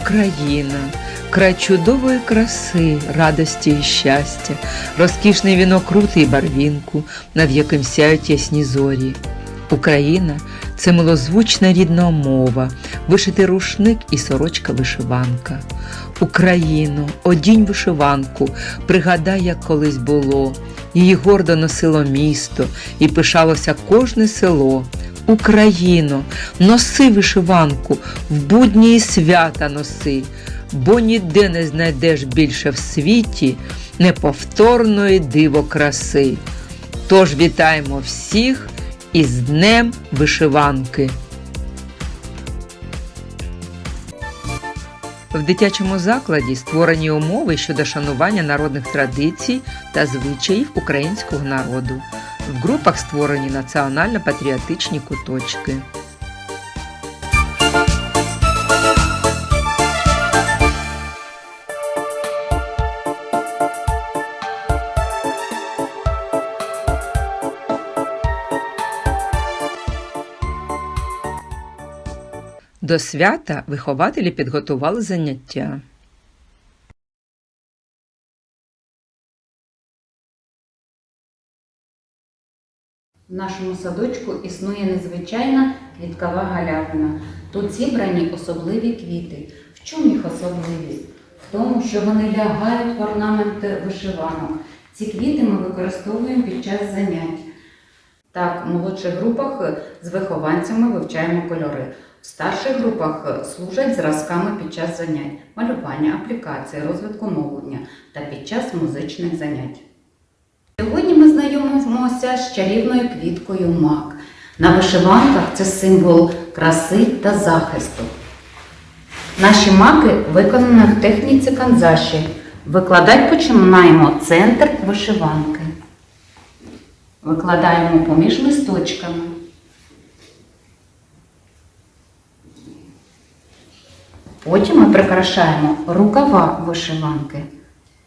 Україна, край чудової краси, радості і щастя, розкішний вінок рути і барвінку, над яким сяють ясні зорі. Україна це милозвучна рідна мова, вишитий рушник і сорочка вишиванка. Україно, одінь вишиванку, пригадай, як колись було. Її гордо носило місто і пишалося кожне село. Україно, носи вишиванку, в будні і свята носи, бо ніде не знайдеш більше в світі неповторної диво краси. Тож вітаємо всіх із Днем вишиванки. В дитячому закладі створені умови щодо шанування народних традицій та звичаїв українського народу. В групах створені національно-патріотичні куточки. До свята вихователі підготували заняття. В нашому садочку існує незвичайна квіткова галявина. Тут зібрані особливі квіти. В чому їх особливість? В тому, що вони лягають в орнаменти вишиванок. Ці квіти ми використовуємо під час занять. Так, в молодших групах з вихованцями вивчаємо кольори. В старших групах служать зразками під час занять, малювання, аплікації, розвитку мовлення та під час музичних занять. Сьогодні знайомимося з чарівною квіткою мак. На вишиванках це символ краси та захисту. Наші маки виконані в техніці канзаші. Викладати починаємо центр вишиванки. Викладаємо поміж листочками. Потім ми прикрашаємо рукава вишиванки.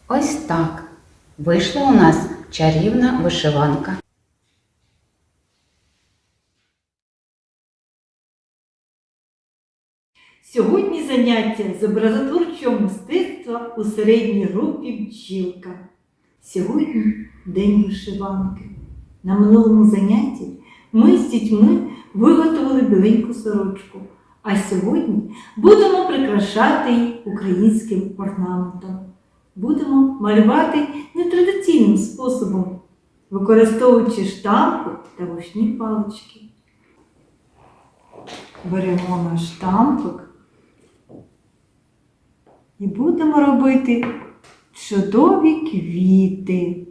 Ось так. Вийшла у нас чарівна вишиванка. Сьогодні заняття з образотворчого мистецтва у середній групі бджілка. Сьогодні день вишиванки. На минулому занятті ми з дітьми виготовили біленьку сорочку, а сьогодні будемо прикрашати її українським орнаментом. Будемо малювати нетрадиційним способом, використовуючи штампи та вушні палички. Беремо наш штампик і будемо робити чудові квіти,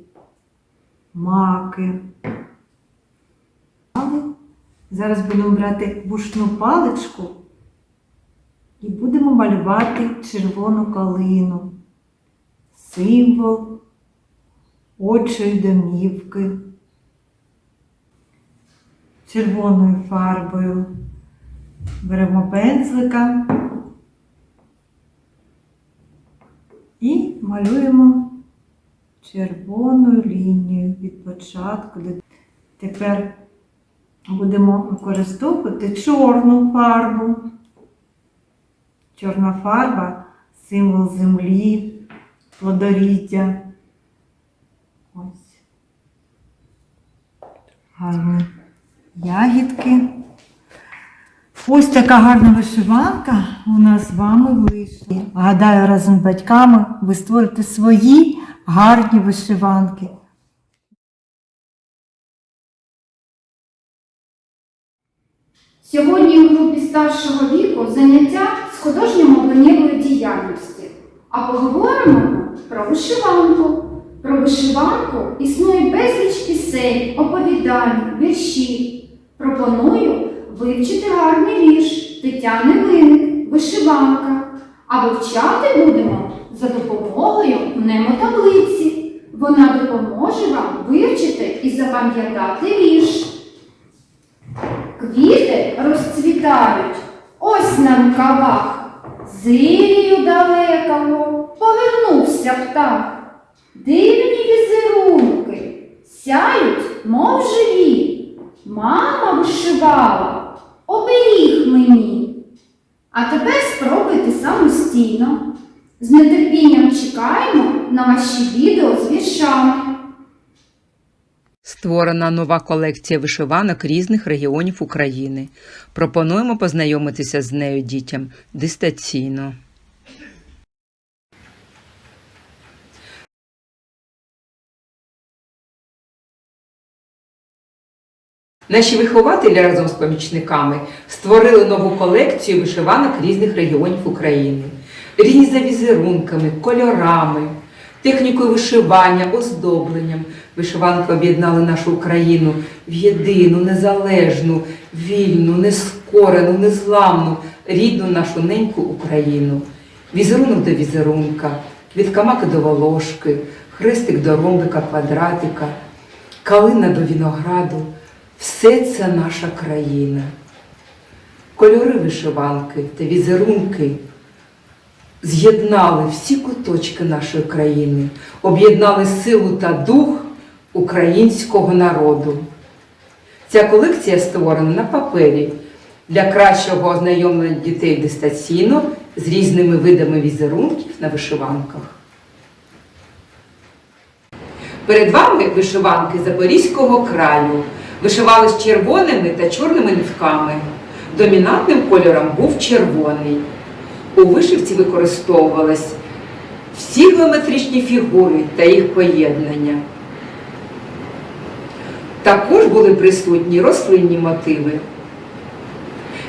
маки. Зараз будемо брати вушну паличку і будемо малювати червону калину, символ отчої домівки червоною фарбою. Беремо пензлика і малюємо червоною лінією від початку. Тепер будемо використовувати чорну фарбу. Чорна фарба символ землі, плодоріддя. Ось. Гарні ягідки. Ось така гарна вишиванка у нас з вами вийшла. Гадаю, разом з батьками ви створите свої гарні вишиванки. Сьогодні у групі старшого віку заняття з художньо-мовленнєвої діяльності. А поговоримо про вишиванку. Про вишиванку існує безліч пісень, оповідань, віршів. Пропоную вивчити гарний вірш Тетяни Винник «Вишиванка». А вивчати будемо за допомогою мнемотаблиці. Вона допоможе вам вивчити і запам'ятати вірш. Квіти розцвітають ось на рукавах. З Ілію далекого повернувся птах. Дивні візерунки сяють, мов живі. Мама вишивала оберіг мені. А тепер спробуйте самостійно. З нетерпінням чекаємо на ваші відео з віршами. Створена нова колекція вишиванок різних регіонів України. Пропонуємо познайомитися з нею дітям дистанційно. Наші вихователі разом з помічниками створили нову колекцію вишиванок різних регіонів України. Різні за візерунками, кольорами, технікою вишивання, оздобленням. Вишиванки об'єднали нашу Україну в єдину, незалежну, вільну, нескорену, незламну, рідну нашу неньку Україну. Візерунок до візерунка, квіткамаки до волошки, хрестик до ромбика, квадратика, калина до винограду. Все це наша країна. Кольори вишиванки та візерунки з'єднали всі куточки нашої країни, об'єднали силу та дух українського народу. Ця колекція створена на папері для кращого ознайомлення дітей дистанційно з різними видами візерунків на вишиванках. Перед вами вишиванки Запорізького краю. Вишивали з червоними та чорними нитками. Домінантним кольором був червоний. У вишивці використовувались всі геометричні фігури та їх поєднання. Також були присутні рослинні мотиви.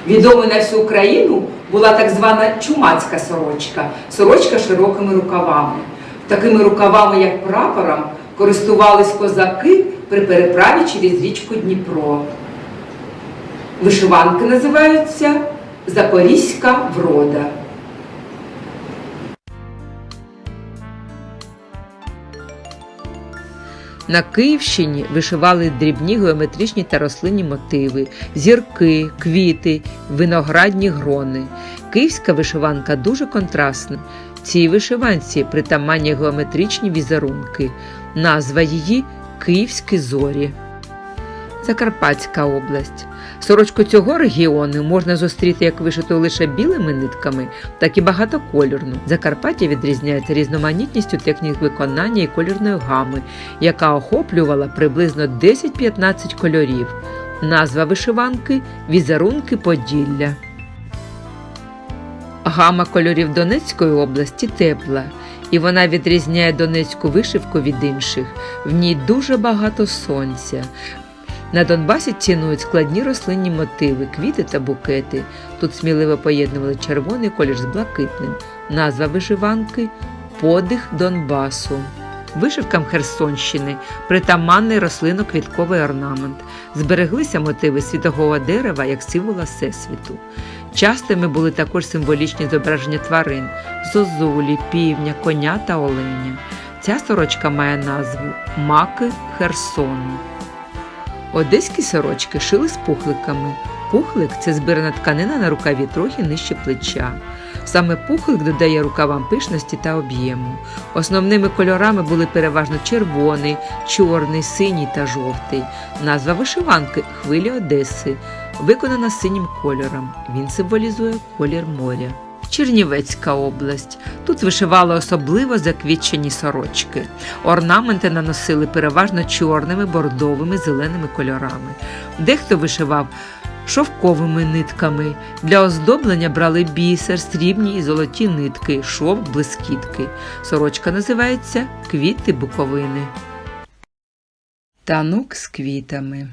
Відомою на всю Україну була так звана чумацька сорочка, сорочка широкими рукавами. Такими рукавами, як прапором, користувались козаки при переправі через річку Дніпро. Вишиванки називаються Запорізька врода. На Київщині вишивали дрібні геометричні та рослинні мотиви, зірки, квіти, виноградні грони. Київська вишиванка дуже контрастна. Цій вишиванці притаманні геометричні візерунки. Назва її Київські зорі. Закарпатська область. Сорочку цього регіону можна зустріти як вишиту лише білими нитками, так і багатокольорну. Закарпаття відрізняється різноманітністю технік виконання і кольорної гами, яка охоплювала приблизно 10-15 кольорів. Назва вишиванки візерунки Поділля. Гама кольорів Донецької області тепла, і вона відрізняє донецьку вишивку від інших. В ній дуже багато сонця. На Донбасі цінують складні рослинні мотиви, квіти та букети. Тут сміливо поєднували червоний колір з блакитним. Назва вишиванки Подих Донбасу. Вишивкам Херсонщини притаманний рослинно-квітковий орнамент. Збереглися мотиви світового дерева як символа Всесвіту. Частими були також символічні зображення тварин зозулі, півня, коня та оленя. Ця сорочка має назву Маки Херсону. Одеські сорочки шили з пухликами. Пухлик це збирана тканина на рукаві трохи нижче плеча. Саме пухлик додає рукавам пишності та об'єму. Основними кольорами були переважно червоний, чорний, синій та жовтий. Назва вишиванки хвилі Одеси, виконана синім кольором. Він символізує колір моря. Чернівецька область. Тут вишивали особливо заквітчені сорочки. Орнаменти наносили переважно чорними, бордовими, зеленими кольорами. Дехто вишивав шовковими нитками. Для оздоблення брали бісер, срібні і золоті нитки, шовк, блискітки. Сорочка називається Квіти Буковини. Танок з квітами.